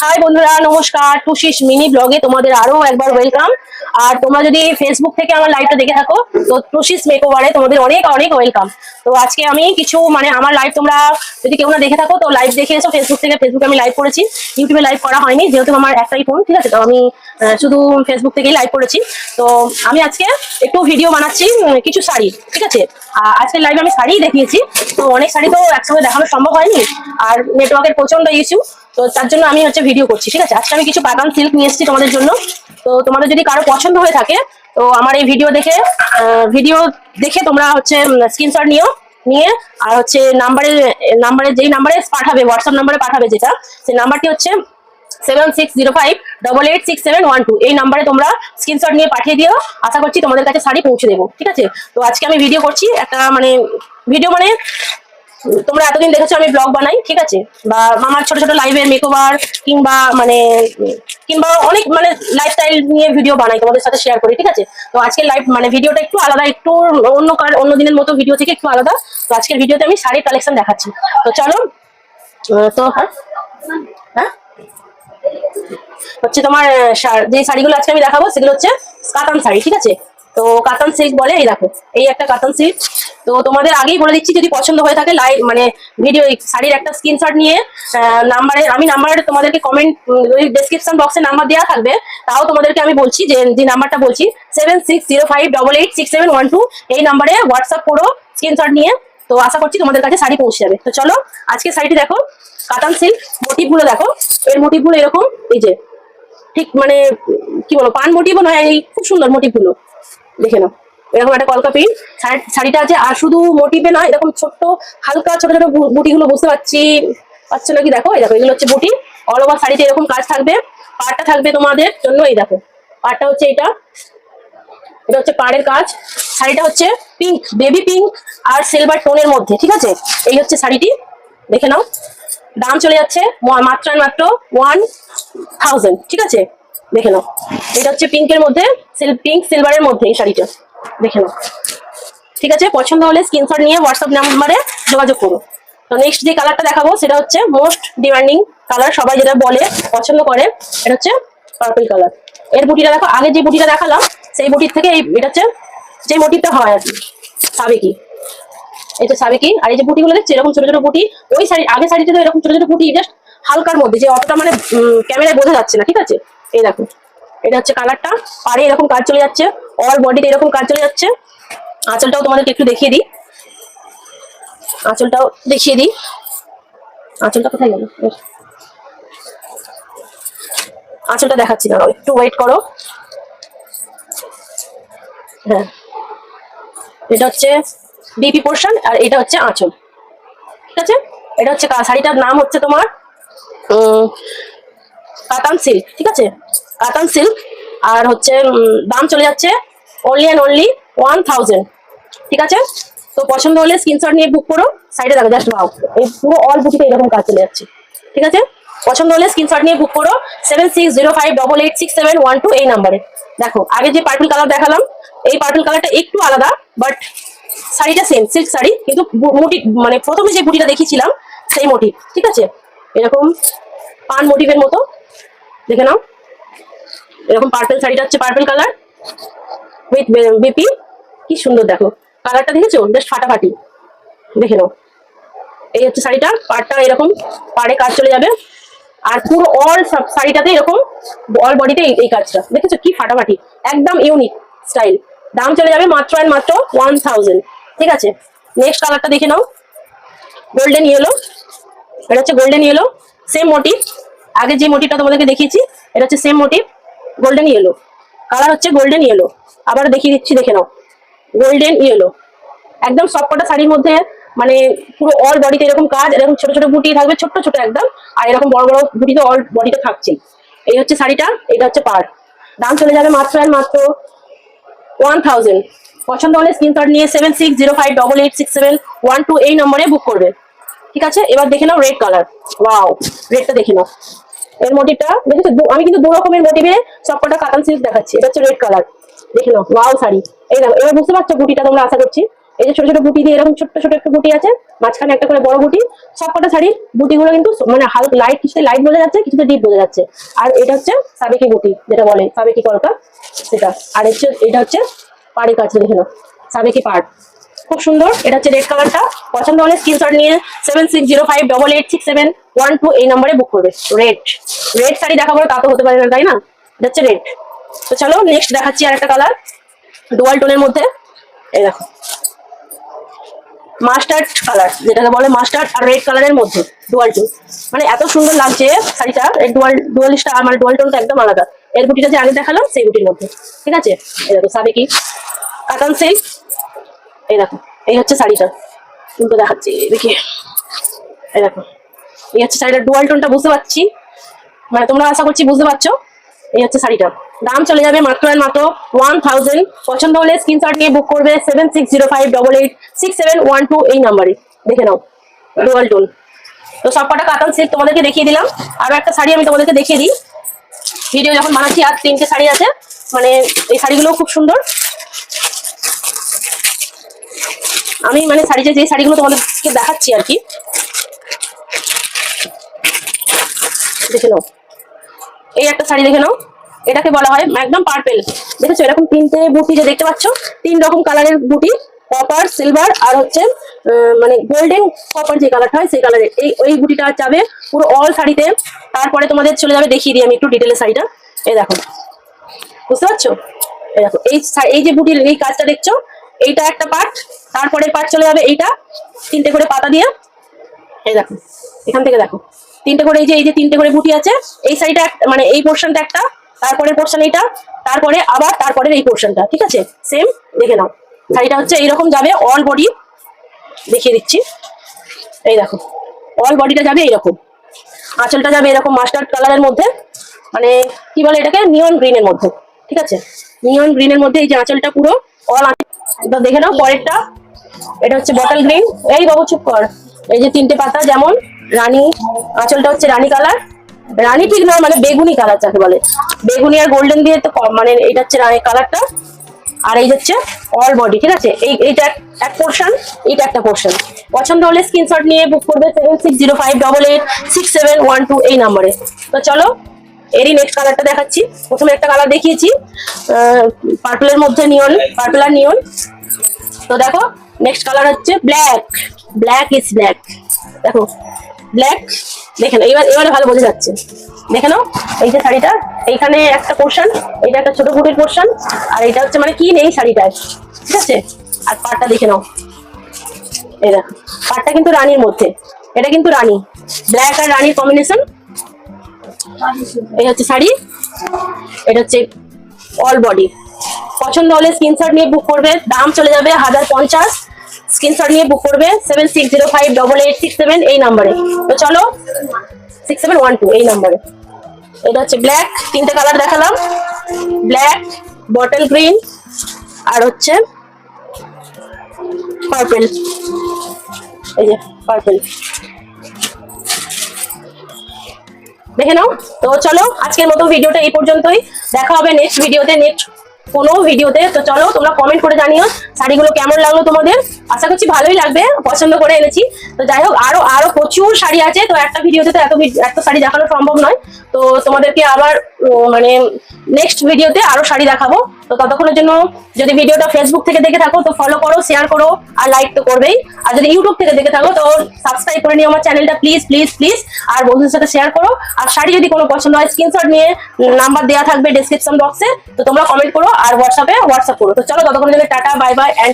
High বন্ধুরা, নমস্কার। টুশিস mini ব্লগে তোমাদের আরও একবার ওয়েলকাম আর তোমরা যদি ফেসবুক থেকে আমার লাইভটা দেখে থাকো, তো টুশিস মেকওভারে তোমাদের অনেক অনেক ওয়েলকাম তো আজকে আমি কিছু মানে আমার লাইভ তোমরা যদি কেউ না দেখে থাকো, তো লাইভ দেখে এসো। ফেসবুক থেকে ফেসবুকে আমি লাইভ করেছি। ইউটিউবে লাইভ করা হয়নি, যেহেতু আমার একটাই ফোন ঠিক আছে? তো আমি শুধু ফেসবুক থেকেই লাইভ করেছি। তো আমি আজকে একটু ভিডিও বানাচ্ছি কিছু শাড়ি, ঠিক আছে? আর আজকের লাইভে আমি শাড়ি দেখিয়েছি। তো অনেক শাড়ি তো একসঙ্গে দেখানো সম্ভব হয়নি। আর নেটওয়ার্কের প্রচণ্ড ইস্যু তো তার জন্য আমি হচ্ছে ভিডিও করছি, ঠিক আছে? আজকে আমি কিছু কাতান সিল্ক নিয়ে এসেছি তোমাদের জন্য। তো তোমাদের যদি কারও পছন্দ হয়ে থাকে, তো আমার এই ভিডিও দেখে ভিডিও দেখে তোমরা হচ্ছে স্ক্রিনশট নিও, নিয়ে, আর হচ্ছে নাম্বারে নাম্বারে যেই নাম্বারে পাঠাবে হোয়াটসঅ্যাপ নাম্বারে পাঠাবে যেটা, সেই নাম্বারটি হচ্ছে seven six zero five double eight six seven one two এই নাম্বারে তোমরা স্ক্রিনশট নিয়ে পাঠিয়ে দিও, আশা করছি তোমাদের কাছে শাড়ি পৌঁছে দেবো, ঠিক আছে? তো আজকে আমি ভিডিও করছি, একটা মানে ভিডিও মানে তোমরা এতদিন দেখেছ আমি ব্লগ বানাই, ঠিক আছে? বা আমার ছোট ছোট লাইভের মেকওভার কিংবা মানে কিংবা অনেক মানে লাইফস্টাইল নিয়ে ভিডিও বানাই, তোমাদের সাথে শেয়ার করি, ঠিক আছে? তো আজকের লাইভ মানে ভিডিওটা একটু আলাদা, একটু অন্য কার, অন্য দিনের মতো ভিডিও থেকে একটু আলাদা। তো আজকের ভিডিওতে আমি শাড়ির কালেকশন দেখাচ্ছি। তো চলো তো হ্যাঁ? হ্যাঁ? হচ্ছে তোমার যে শাড়িগুলো আজকে আমি দেখাবো, সেগুলো হচ্ছে কাতান শাড়ি, ঠিক আছে? তো কাতান সিল্ক বলে, এই দেখো, এই একটা কাতান সিল্ক তো তোমাদের আগেই বলে দিচ্ছি, যদি পছন্দ হয়ে থাকে লাইভ মানে ভিডিও শাড়ির একটা স্ক্রিনশট নিয়ে নাম্বারে আমি নাম্বারে তোমাদেরকে কমেন্ট ডেসক্রিপশন বক্সে নাম্বার দেওয়া থাকবে। তাও তোমাদেরকে আমি বলছি যে যে নাম্বারটা বলছি seven six zero five double eight six seven one two এই নাম্বারে হোয়াটসঅ্যাপ করো স্ক্রিনশট নিয়ে। তো আশা করছি তোমাদের কাছে শাড়ি পৌঁছে যাবে। তো চলো, আজকে শাড়িটি দেখো কাতান সিল্ক মোটিভগুলো দেখো। এর মোটিভগুলো এরকম, এই যে, ঠিক মানে কি বলো পান মোটিভও নয়, এই খুব সুন্দর মোটিভগুলো দেখে নাও। এরকম একটা কলকা প্রিন্ট শাড়িটা আছে, আর শুধু মোটিভে নয়, এরকম ছোট্ট, হালকা, ছোট ছোট বুটিগুলো বুঝতে পারছি পাচ্ছ নাকি? দেখো, এই দেখো, এগুলো হচ্ছে বুটি। অল ওভার শাড়িতে এরকম কাজ থাকবে। পাড়টা থাকবে তোমাদের জন্য, এই দেখো। পাড়টা হচ্ছে এটা। এটা হচ্ছে পাড়ের কাজ। শাড়িটা হচ্ছে পিঙ্ক বেবি পিঙ্ক আর সিলভার টোনের মধ্যে, ঠিক আছে? এই হচ্ছে শাড়িটি। দেখে নাও। দাম চলে যাচ্ছে মাত্র মাত্র ওয়ান থাউজেন্ড ঠিক আছে? দেখে নাও। এটা হচ্ছে পিঙ্কের মধ্যে পিঙ্ক সিলভারের মধ্যে এই শাড়িটা। দেখে নাও। ঠিক আছে? পছন্দ হলে স্ক্রিনশট নিয়ে হোয়াটসঅ্যাপ নাম্বারে যোগাযোগ করো। তো নেক্সট যে কালারটা দেখাবো, সেটা হচ্ছে মোস্ট ডিমান্ডিং কালার সবাই যেটা বলে, পছন্দ করে, এটা হচ্ছে পার্পল কালারের বুটিটা দেখো, আগে যে বুটিটা দেখালাম, সেই বুটির থেকে এই, এটা হচ্ছে, যে মোটিভটা হয় আর কি। সাবেকি এটা সাবেকি আর এই যে বুটিগুলো দেখছি, এরকম ছোট ছোট বুটি, ওই শাড়ি, আগে শাড়িতে তো এরকম ছোট ছোট বুটি জাস্ট হালকার মধ্যে, যে অতটা মানে ক্যামেরায় বোঝা যাচ্ছে না, ঠিক আছে? এই দেখো, এটা হচ্ছে কালারটা পাড়ে এরকম কাজ চলে যাচ্ছে অল বডিতে এরকম কাজ চলে যাচ্ছে। আঁচলটাও তোমাদেরকে একটু দেখিয়ে দিই। আঁচলটাও দেখিয়ে দিই। আঁচলটা কোথায় গেল। আঁচলটা দেখাচ্ছি না একটু ওয়েট করো। হ্যাঁ। এটা হচ্ছে ডিপি পোর্শন আর এটা হচ্ছে আঁচল। ঠিক আছে? এটা হচ্ছে শাড়িটার নাম হচ্ছে তোমার কাতান সিল্ক ঠিক আছে? কাতান সিল্ক আর হচ্ছে দাম চলে যাচ্ছে only and only one thousand ঠিক আছে? তো পছন্দ হলে স্ক্রিনশট নিয়ে বুক করো সাইডে দেখো জাস্ট ভাও এই পুরো অল বুটিতে এরকম কাজ চলে যাচ্ছে, ঠিক আছে? পছন্দ হলে স্ক্রিনশট নিয়ে বুক করো seven six zero five double eight six seven one two এই নাম্বারে দেখো, আগে যে পার্পল কালার দেখালাম, এই পার্পল কালারটা একটু আলাদা বাট শাড়িটা সেম সিল্ক শাড়ি, কিন্তু মোটিভ মানে প্রথমে যে বুটিটা দেখিয়েছিলাম, সেই মোটিভ ঠিক আছে? এরকম পান মোটিভের মতো। দেখে নাও। এরকম পার্পল শাড়িটা হচ্ছে পার্পল কালার উইথ বেপি। কি সুন্দর দেখো। কালারটা দেখেছ? জাস্ট ফাটাফাটি। দেখে নাও। এই হচ্ছে শাড়িটা। পাড়টা এরকম পাড়ে কাজ চলে যাবে। আর পুরো অল শাড়িটাতে এরকম অল বডিতে এই কাজটা। দেখেছ? কি ফাটাফাটি। একদম ইউনিক স্টাইল দাম চলে যাবে মাত্র অ্যান্ড মাত্র ওয়ান থাউজেন্ড ঠিক আছে? নেক্সট কালারটা দেখে নাও। গোল্ডেন ইয়েলো এটা হচ্ছে গোল্ডেন ইয়েলো সেম মোটিভ আগে যে মোটিভটা তোমাদেরকে দেখিয়েছি, এটা হচ্ছে same motif golden yellow colour হচ্ছে গোল্ডেন ইয়েলো আবার দেখিয়ে দিচ্ছি, দেখে নাও। গোল্ডেন ইয়েলো একদম সবকটা শাড়ির মধ্যে মানে পুরো অল বডিতে এরকম কাজ, এরকম ছোট ছোট বুটি থাকবে, ছোট্ট ছোট একদম, আর এরকম বড় বড় বুটি তো অল বডিতে থাকছেই। এই হচ্ছে শাড়িটা, এটা হচ্ছে পার দাম চলে যাবে মাত্র মাত্র ওয়ান থাউজেন্ড পছন্দ হলে স্ক্রিনশট নিয়ে seven six zero five double eight six seven one two এই নম্বরে বুক করবে। ঠিক আছে? এবার দেখে নাও রেড কালার ওয়াও রেডটা দেখে নাও। এর মোটিভটা দেখেছ? আমি কিন্তু দু রকমের মোটিভে সবকটা কাতান সিল্ক দেখাচ্ছি। এটা হচ্ছে রেড কালার দেখে নাও ওয়াও শাড়ি। এই দেখো, এবার বুঝতে পারছ বুটিটা তোমরা আশা করছি। এই যে ছোট ছোট বুটি দিয়ে এরকম ছোট্ট ছোট একটা বুটি আছে, মাঝখানে একটা করে বড় বুটি সব কটা শাড়ির বুটিগুলো কিন্তু মানে হালকা লাইট কিছুতে লাইট বোঝা যাচ্ছে কিছুতে ডিপ বোঝা যাচ্ছে। আর এটা হচ্ছে সাবেকি বুটি, যেটা বলে সাবেকি কলকা, সেটা। আর হচ্ছে, এটা হচ্ছে পাড়ি কাছে, দেখে নাও। সাবেকি পাড়। খুব সুন্দর। এটা হচ্ছে রেড কালারটা পছন্দ হলে স্ক্রিনশট নিয়ে seven six zero five double eight six seven one two এই নাম্বারে বুক করবে। রেড রেড শাড়ি দেখাবো, তা তো হতে পারে না, তাই না? এটা হচ্ছে রেড তো চলো নেক্সট দেখাচ্ছি আর একটা কালার ডুয়াল টোনের মধ্যে। এই দেখো। মাস্টার্ড কালার যেটাকে বলে মাস্টার্ড আর রেড কালারের মধ্যে ডুয়াল টোন মানে এত সুন্দর লাগছে শাড়িটা। এই ডুয়াল ডুয়ালিশটা মানে ডুয়াল টোনটা একদম আলাদা। এর বুটিটা যে আগে দেখালাম, সেই বুটির মধ্যে। ঠিক আছে? এই দেখো, সাবেকি। কাতান সিল্ক এই দেখো, এই হচ্ছে শাড়িটা। কিন্তু দেখাচ্ছি, দেখি। এই দেখো, এই হচ্ছে শাড়িটা ডুয়াল টোনটা বুঝতে পারছি। মানে তোমরা আশা করছি বুঝতে পারছ। এই হচ্ছে শাড়িটা। দাম চলে যাবে মাত্র আর মাত্র ওয়ান থাউজেন্ড পছন্দ হলে স্ক্রিনশট নিয়ে বুক করবে seven six zero five double eight six seven one two এই নাম্বারে দেখে নাও ডুয়াল টোন তো সব কটা কাতান সিল্ক তোমাদেরকে দেখিয়ে দিলাম। আরও একটা শাড়ি আমি তোমাদেরকে দেখিয়ে দিই। ভিডিও যখন বানাচ্ছি, আর তিনটে শাড়ি আছে। মানে এই শাড়িগুলো খুব সুন্দর। আমি মানে শাড়িটা যে শাড়িগুলো তোমাদেরকে দেখাচ্ছি আর কি। দেখে নাও। এই একটা শাড়ি দেখে নাও। এটাকে বলা হয় একদম পার্পেল দেখেছ? এরকম তিনটে বুটি যে দেখতে পাচ্ছ, তিন রকম কালারের বুটি কপার সিলভার আর হচ্ছে মানে গোল্ডেন কপার যে কালারটা হয়, সেই কালারের এই ওই বুটিটা যাবে পুরো অল শাড়িতে। তারপরে তোমাদের চলে যাবে, দেখিয়ে দিই আমি একটু ডিটেলে শাড়িটা। এই দেখো। বুঝতে পারছ? এই দেখো, এই এই যে বুটির এই কাজটা দেখছ এইটা একটা পার্ট তারপরে পার্ট চলে যাবে এইটা। তিনটে করে পাতা দিয়ে, এই দেখো, এখান থেকে দেখো। তিনটে করে এই যে এই যে তিনটে করে বুটি আছে, এই সাইডটা মানে এই পোর্শনটা একটা, তারপরের পোর্শন এইটা, তারপরে আবার তারপরের এই পোর্শনটা ঠিক আছে? সেম দেখে নাও। শাড়িটা হচ্ছে এইরকম যাবে অল বডি দেখিয়ে দিচ্ছি। এই দেখো অল বডিটা যাবে এইরকম। আঁচলটা যাবে এরকম মাস্টার্ড কালারের মধ্যে মানে কি বলে এটাকে? নিয়ন গ্রিনের মধ্যে, ঠিক আছে? নিয়ন গ্রিনের মধ্যে এই যে আঁচলটা পুরো অল দেখে নাও পরেরটা। এটা হচ্ছে বটল গ্রিন এই বাবু, চুপ কর। এই যে তিনটে পাতা, যেমন রানী, আঁচলটা হচ্ছে রানী কালার রানী ঠিক নয় মানে বেগুনি কালার যাকে বলে। বেগুনি আর গোল্ডেন দিয়ে তো মানে এটা হচ্ছে রানী কালারটা আর এই হচ্ছে অল বডি ঠিক আছে? এই এইটা এক পোর্শন এইটা একটা পোর্শন পছন্দ হলে স্ক্রিনশট নিয়ে বুক করবে seven six zero five double eight six seven one two এই নাম্বারে তো চলো এরই নেক্সট কালারটা দেখাচ্ছি। প্রথমে একটা কালার দেখিয়েছি পার্পলের মধ্যে নিয়ন পার্পল আর নিয়ন তো দেখো নেক্সট কালার হচ্ছে ব্ল্যাক ব্ল্যাক ইজ ব্ল্যাক দেখো ব্ল্যাক দেখে নাও এবার এবারে ভালো বোঝা যাচ্ছে। দেখে নাও, এই যে শাড়িটা, এইখানে একটা পোর্শন এটা একটা ছোট ফুটের পোর্শন আর এটা হচ্ছে মানে কি নেই শাড়িটায় ঠিক আছে? আর পাটটা দেখে নাও। দেখো পাটটা কিন্তু রানীর মধ্যে। এটা কিন্তু রানী। ব্ল্যাক আর রানীর কম্বিনেশন এই হচ্ছে শাড়ি, এটা হচ্ছে অল বডি পছন্দ হলে স্ক্রিনশট নিয়ে বুক করবে, দাম চলে যাবে হাজার পঞ্চাশ। স্ক্রিনশট নিয়ে বুক করবে seven six zero five double eight six seven এই নাম্বারে তো চলো সিক্স সেভেন ওয়ান টু এই নাম্বারে এটা হচ্ছে ব্ল্যাক তিনটে কালার দেখালাম। ব্ল্যাক বটল গ্রিন আর হচ্ছে পার্পেল এই যে পার্পেল দেখে নাও। তো চলো আজকের মতো ভিডিওটা এই পর্যন্তই। দেখা হবে নেক্সট ভিডিওতে নেক্সট কোনো ভিডিওতে। তো চলো, তোমরা কমেন্ট করে জানিও শাড়িগুলো কেমন লাগল তোমাদের। আশা করছি ভালোই লাগবে, পছন্দ করে এনেছি। তো যাই হোক, আরও আরও প্রচুর শাড়ি আছে। তো একটা ভিডিওতে তো এত এত শাড়ি দেখানো সম্ভব নয়। তো তোমাদেরকে আবার মানে নেক্সট ভিডিওতে আরও শাড়ি দেখাবো। তো ততক্ষণের জন্য যদি ভিডিওটা ফেসবুক থেকে দেখে থাকো, তো ফলো করো শেয়ার করো আর লাইক তো করবেই। আর যদি ইউটিউব থেকে দেখে থাকো, তো সাবস্ক্রাইব করে নিও আমার চ্যানেলটা প্লিজ প্লিজ প্লিজ আর বন্ধুদের সাথে শেয়ার করো। আর শাড়ি যদি কোনো পছন্দ হয় স্ক্রিনশট নিয়ে নাম্বার দেওয়া থাকবে ডেসক্রিপশন বক্সে তো তোমরা কমেন্ট করো আর হোয়াটসঅ্যাপে হোয়াটসঅ্যাপ করো। তো চলো ততক্ষণ টাটা বাই বাই অ্যান্ড